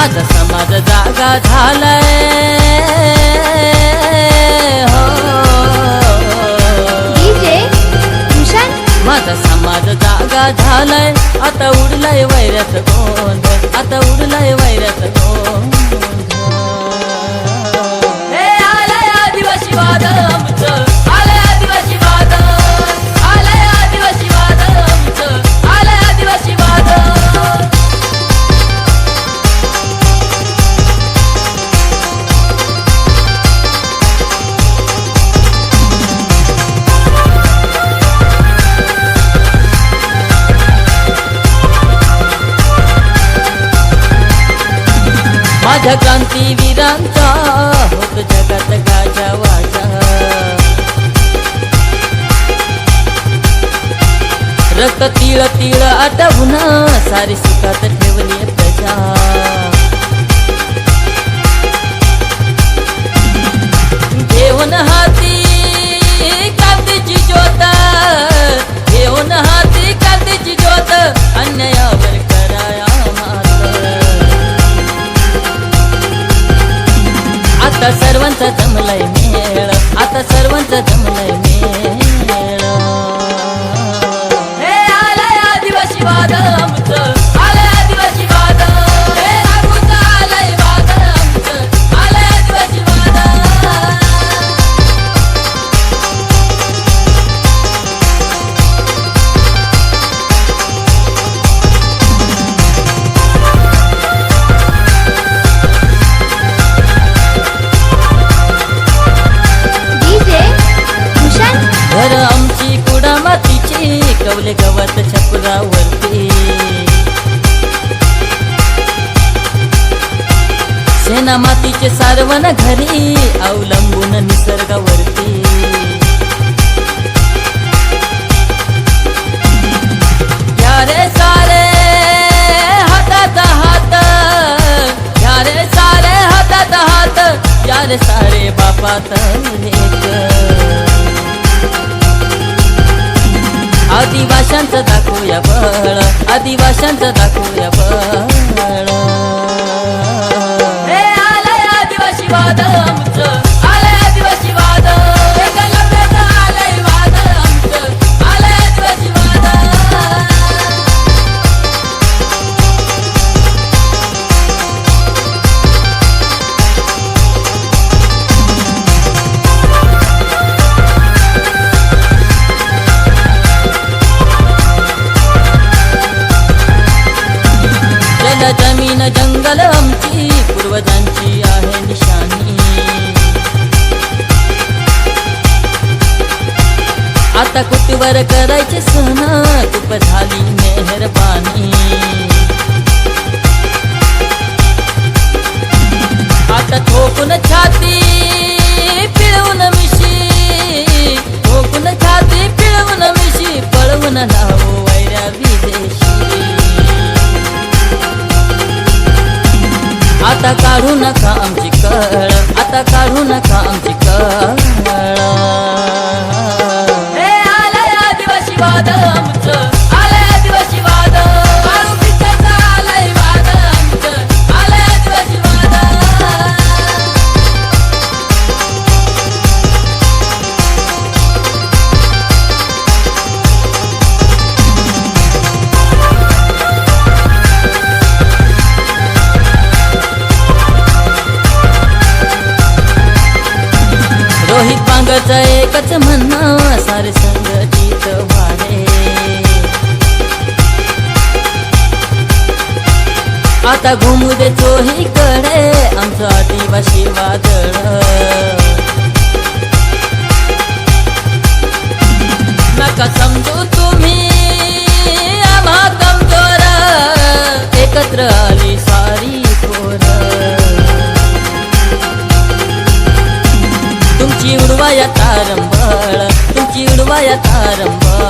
माझा समाज जागा झालाय. हो. माझा समाज जागा झालाय. आता उडलाय वैऱ्यात गोंधळ. आता उडलाय हे आलंय आदिवासी वाद माझ्या क्रांतीवीरांचा होत जगात गाजा वाजा. रक्त तिळ तिळ आटवून सारी सुखात आता सर्वांचा जमलाय मेळ. आता सर्वांचा जमलाय मेळ. ना मातीचे सारवण घरी अवलंबून निसर्गावरती. यारे सारे हातात हात यारे सारे हातात हात यारे सारे बापात आदिवाशांचं दाखवूया बळ आदिवाशांचं दाखवूया बळ. वाद आमचं आता कुटीवर करायचे सण तुप झाली मेहरबानी? आता ठोकून छाती पिळवून मिशी. ठोकून छाती पिळवून मिशी पळवून लावू वैरा विदेशी. आता काढू नका आमची कळ आता काढू नका आमची कळ. माझं एकच म्हणणं सारे संगतीत वारे आता घुमू दे चोही कडे आमचं आदिवासी वादळ. उडवाया तारंबळ तुमची उडवाया तारंबळ.